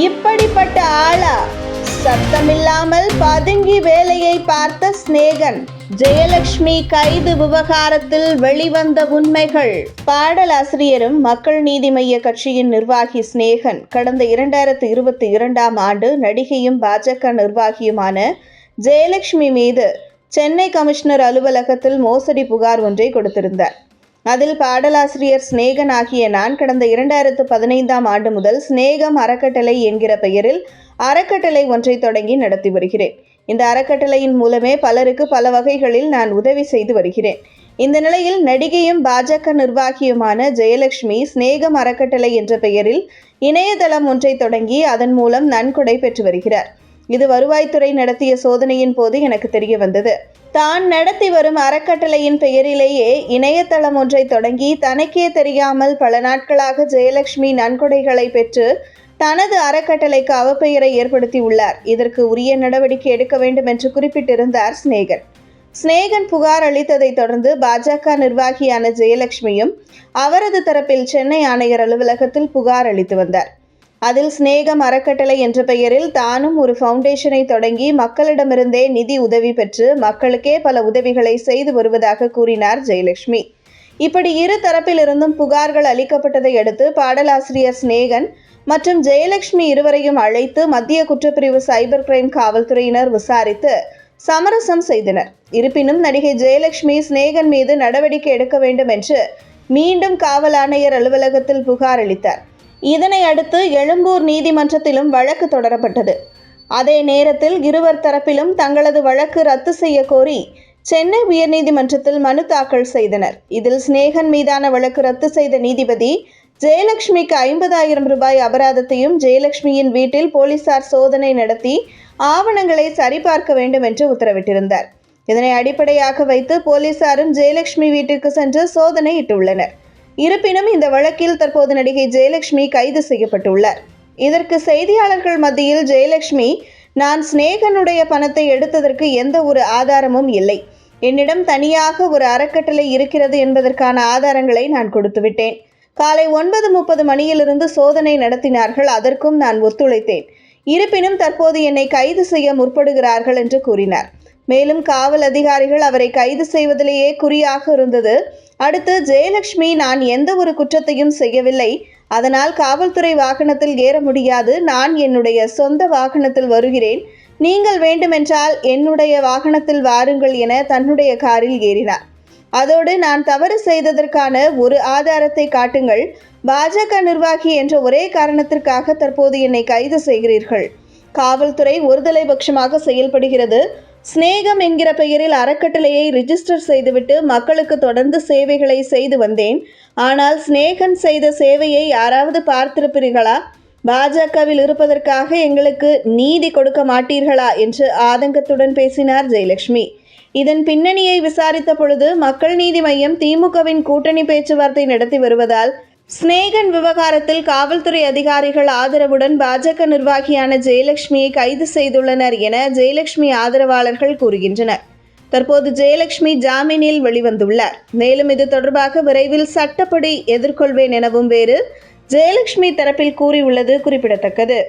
இப்படிப்பட்ட ஆளா? சத்தமில்லாமல் பதுங்கி வேலையை பார்த்த சிநேகன் ஜெயலட்சுமி கைது விவகாரத்தில் வெளிவந்த உண்மைகள். பாடலாசிரியரும் மக்கள் நீதி மைய கட்சியின் நிர்வாகி சிநேகன் கடந்த இரண்டாயிரத்து இருபத்தி இரண்டாம் ஆண்டு நடிகையும் பாஜக நிர்வாகியுமான ஜெயலட்சுமி மீது சென்னை கமிஷனர் அலுவலகத்தில் மோசடி புகார் ஒன்றை கொடுத்திருந்தார். அதில் பாடலாசிரியர் சிநேகன் ஆகிய நான் கடந்த இரண்டாயிரத்து பதினைந்தாம் ஆண்டு முதல் சிநேகம் அறக்கட்டளை என்கிற பெயரில் அறக்கட்டளை ஒன்றை தொடங்கி நடத்தி வருகிறேன். இந்த அறக்கட்டளையின் மூலமே பலருக்கு பல வகைகளில் நான் உதவி செய்து வருகிறேன். இந்த நிலையில் நடிகையும் பாஜக நிர்வாகியுமான ஜெயலட்சுமி சிநேகம் அறக்கட்டளை என்ற பெயரில் இணையதளம் ஒன்றை தொடங்கி அதன் மூலம் நன்கொடை பெற்று வருகிறார். இது வருவாய்த்துறை நடத்திய சோதனையின் போது எனக்கு தெரிய வந்தது. தான் நடத்தி வரும் அறக்கட்டளையின் பெயரிலேயே இணையதளம் ஒன்றை தொடங்கி தனக்கே தெரியாமல் பல நாட்களாக ஜெயலட்சுமி நன்கொடைகளை பெற்று தனது அறக்கட்டளைக்கு அவப்பெயரை ஏற்படுத்தியுள்ளார் இதற்கு உரிய நடவடிக்கை எடுக்க வேண்டும் என்று குறிப்பிட்டிருந்தார் சிநேகன். சிநேகன் புகார் அளித்ததைத் தொடர்ந்து பாஜக நிர்வாகியான ஜெயலட்சுமியும் அவரது தரப்பில் சென்னை ஆணையர் அலுவலகத்தில் புகார் அளித்து வந்தார். அதில் சிநேகம் அறக்கட்டளை என்ற பெயரில் தானும் ஒரு ஃபவுண்டேஷனை தொடங்கி மக்களிடமிருந்தே நிதி உதவி பெற்று மக்களுக்கே பல உதவிகளை செய்து வருவதாக கூறினார் ஜெயலட்சுமி. இப்படி இரு தரப்பிலிருந்தும் புகார்கள் அளிக்கப்பட்டதை அடுத்து பாடலாசிரியர் சிநேகன் மற்றும் ஜெயலட்சுமி இருவரையும் அழைத்து மத்திய குற்றப்பிரிவு சைபர் கிரைம் காவல்துறையினர் விசாரித்து சமரசம் செய்தனர். இருப்பினும் நடிகை ஜெயலட்சுமி சிநேகன் மீது நடவடிக்கை எடுக்க வேண்டும் என்று மீண்டும் காவல் ஆணையர் அலுவலகத்தில் புகார் அளித்தார். இதனை அடுத்து எழும்பூர் நீதிமன்றத்திலும் வழக்கு தொடரப்பட்டது. அதே நேரத்தில் இருவர் தரப்பிலும் தங்களது வழக்கு ரத்து செய்ய கோரி சென்னை உயர்நீதிமன்றத்தில் மனு தாக்கல் செய்தனர். இதில் சிநேகன் மீதான வழக்கு ரத்து செய்த நீதிபதி ஜெயலட்சுமிக்கு ஐம்பதாயிரம் ரூபாய் அபராதத்தையும் ஜெயலட்சுமியின் வீட்டில் போலீசார் சோதனை நடத்தி ஆவணங்களை சரிபார்க்க வேண்டும் என்று உத்தரவிட்டிருந்தார். இதனை அடிப்படையாக வைத்து போலீசாரும் ஜெயலட்சுமி வீட்டிற்கு சென்று சோதனையிட்டுள்ளனர் இருப்பினும் இந்த வழக்கில் தற்போது நடிகை ஜெயலட்சுமி கைது செய்யப்பட்டுள்ளார். இதற்கு செய்தியாளர்கள் மத்தியில் ஜெயலட்சுமி நான் சிநேகனுடைய பணத்தை எடுத்ததற்கு எந்த ஒரு ஆதாரமும் இல்லை. என்னிடம் தனியாக ஒரு அறக்கட்டளை இருக்கிறது என்பதற்கான ஆதாரங்களை நான் கொடுத்துவிட்டேன். காலை ஒன்பது முப்பது மணியிலிருந்து சோதனை நடத்தினார்கள் அதற்கும் நான் ஒத்துழைத்தேன். இருப்பினும் தற்போது என்னை கைது செய்ய முற்படுகிறார்கள் என்று கூறினார். மேலும் காவல் அதிகாரிகள் அவரை கைது செய்வதிலேயே குறியாக இருந்தது அடுத்து ஜெயலட்சுமி நான் எந்த ஒரு குற்றத்தையும் செய்யவில்லை. அதனால் காவல்துறை வாகனத்தில் ஏற முடியாது. நான் என்னுடைய சொந்த வாகனத்தில் வருகிறேன். நீங்கள் வேண்டுமென்றால் என்னுடைய வாகனத்தில் வாருங்கள் என தன்னுடைய காரில் ஏறினார். அதோடு நான் தவறு செய்ததற்கான ஒரு ஆதாரத்தை காட்டுங்கள். பாஜக நிர்வாகி என்ற ஒரே காரணத்திற்காக தற்போது என்னை கைது செய்கிறீர்கள். காவல்துறை ஒருதலை பட்சமாக செயல்படுகிறது. சிநேகம் என்கிற பெயரில் அறக்கட்டளையை ரிஜிஸ்டர் செய்துவிட்டு மக்களுக்கு தொடர்ந்து சேவைகளை செய்து வந்தேன். ஆனால் சிநேகன் செய்த சேவையை யாராவது பார்த்திருப்பீர்களா? பாஜகவில் இருப்பதற்காக எங்களுக்கு நீதி கொடுக்க மாட்டீர்களா? என்று ஆதங்கத்துடன் பேசினார் ஜெயலட்சுமி. இதன் பின்னணியை விசாரித்த பொழுது மக்கள் நீதி மையம் திமுகவின் கூட்டணி பேச்சுவார்த்தை நடத்தி வருவதால் ஸ்நேகன் விவகாரத்தில் காவல்துறை அதிகாரிகள் ஆதரவுடன் பாஜக நிர்வாகியான ஜெயலட்சுமியை கைது செய்துள்ளனர் என ஜெயலட்சுமி ஆதரவாளர்கள் கூறுகின்றனர். தற்போது ஜெயலட்சுமி ஜாமீனில் வெளிவந்துள்ளார். மேலும் இது தொடர்பாக விரைவில் சட்டப்படி எதிர்கொள்வேன் எனவும் வேறு ஜெயலட்சுமி தரப்பில் கூறியுள்ளது குறிப்பிடத்தக்கது.